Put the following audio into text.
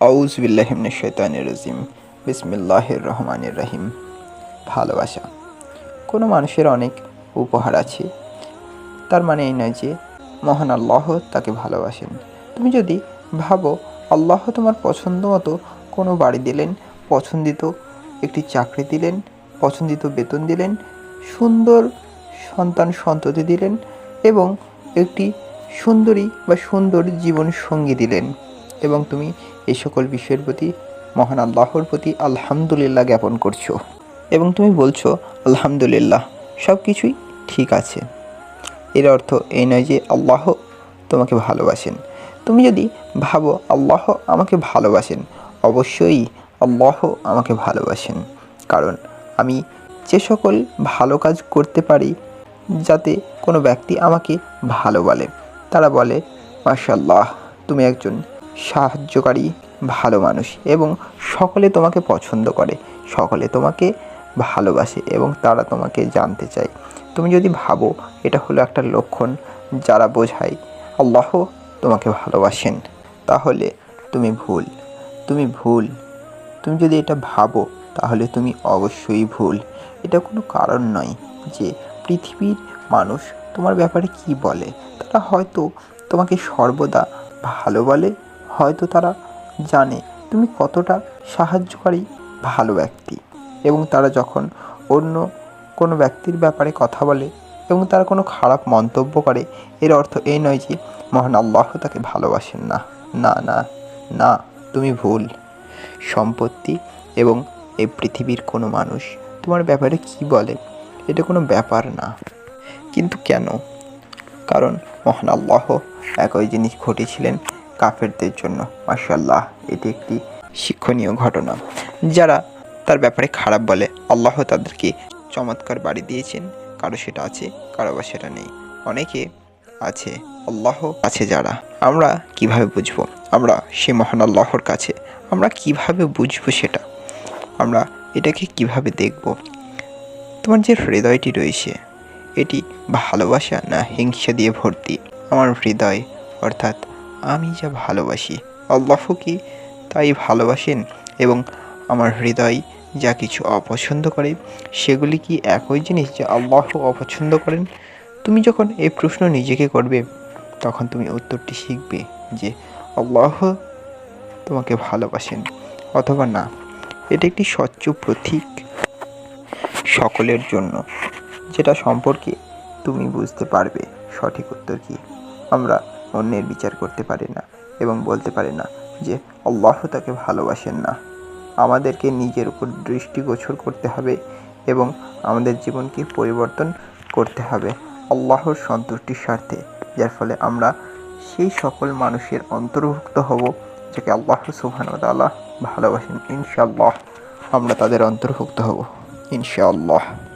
আউজবিল্লাহিমনে শৈতানির রাজিম। বিসমিল্লাহির রহমানির রহিম। ভালোবাসা। কোনো মানুষের অনেক উপহার আছে। তার মানে এই নয় যে মহান আল্লাহ তাকে ভালোবাসেন। তুমি যদি ভাবো, আল্লাহ তোমার পছন্দ মতো কোনো বাড়ি দিলেন, পছন্দিত একটি চাকরি দিলেন, পছন্দিত বেতন দিলেন, সুন্দর সন্তান সন্ততি দিলেন এবং একটি সুন্দরী বা সুন্দর জীবন সঙ্গী দিলেন। এবং তুমি এই সকল বিষয়ের প্রতি মহান আল্লাহর প্রতি আলহামদুলিল্লাহ জ্ঞাপন করছ। এবং তুমি বলছো, আলহামদুলিল্লাহ সব কিছুই ঠিক আছে। এর অর্থ এই নয় যে আল্লাহ তোমাকে ভালোবাসেন। তুমি যদি ভাবো, আল্লাহ আমাকে ভালোবাসেন, অবশ্যই আল্লাহ আমাকে ভালোবাসেন। কারণ আমি যে সকল ভালো কাজ করতে পারি, যাতে কোনো ব্যক্তি আমাকে ভালো বলে। তারা বলে মাশাল্লাহ তুমি একজন সাহায্যকারী, ভালো মানুষ এবং সকলে তোমাকে পছন্দ করে, সকলে তোমাকে ভালোবাসে এবং তারা তোমাকে জানতে চায়। তুমি যদি ভাবো এটা হলো একটা লক্ষণ যারা বোঝায়, আল্লাহ তোমাকে ভালোবাসেন, তাহলে তুমি ভুল তুমি ভুল। তুমি যদি এটা ভাবো, তাহলে তুমি অবশ্যই ভুল। এটা কোনো কারণ নয় যে পৃথিবীর মানুষ তোমার ব্যাপারে কি বলে। তারা হয়তো তোমাকে সর্বদা ভালো বলে হয়তো তারা জানে তুমি কতটা সাহায্যকারী ভালো ব্যক্তি। এবং তারা যখন অন্য কোনো ব্যক্তির ব্যাপারে কথা বলে এবং তারা কোনো খারাপ মন্তব্য করে, এর অর্থ এই নয় যে, মহান আল্লাহ তাকে ভালোবাসেন না। না না না, তুমি ভুল। সম্পত্তি এবং এই পৃথিবীর কোনো মানুষ তোমার ব্যাপারে কি বলে, এটা কোনো ব্যাপার না। কিন্তু কেন? কারণ মহান আল্লাহ একই জিনিস ঘটেছিলেন কাফেরদের জন্য। মার্শাল্লাহ এটি একটি শিক্ষণীয় ঘটনা। যারা তার ব্যাপারে খারাপ বলে, আল্লাহ তাদেরকে চমৎকার বাড়ি দিয়েছেন। কারও সেটা আছে, কারও বা সেটা নেই। অনেকে আছে, আল্লাহ আছে যারা। আমরা কীভাবে বুঝব? আমরা সে মহান আল্লাহর কাছে। আমরা কীভাবে বুঝব সেটা? আমরা এটাকে কীভাবে দেখব? তোমার যে হৃদয়টি রয়েছে, এটি ভালোবাসা না হিংসা দিয়ে ভর্তি? আমার হৃদয়, অর্থাৎ আমি যা ভালোবাসি। আল্লাহ কি তাই ভালোবাসেন? এবং আমার হৃদয় যা কিছু অপছন্দ করে, সেগুলি কি একই জিনিস যা আল্লাহ অপছন্দ করেন? তুমি যখন এই প্রশ্ন নিজেকে করবে, তখন তুমি উত্তরটি শিখবে যে আল্লাহ তোমাকে ভালোবাসেন অথবা না। এটা একটি স্বচ্ছ প্রতীক সকলের জন্য, যেটা সম্পর্কে তুমি বুঝতে পারবে। সঠিক উত্তর কী? আমরা অন্যের বিচার করতে পারি না এবং বলতে পারি না যে আল্লাহ তাকে ভালোবাসেন না। আমাদেরকে নিজের উপর দৃষ্টিগোচর করতে হবে এবং আমাদের জীবনকে পরিবর্তন করতে হবে আল্লাহর সন্তুষ্টির স্বার্থে, যার ফলে আমরা সেই সকল মানুষের অন্তর্ভুক্ত হব যাকে আল্লাহ সুবহানাহু ভালোবাসেন। ইনশাআল্লাহ আমরা তাদের অন্তর্ভুক্ত হব। ইনশাআল্লাহ।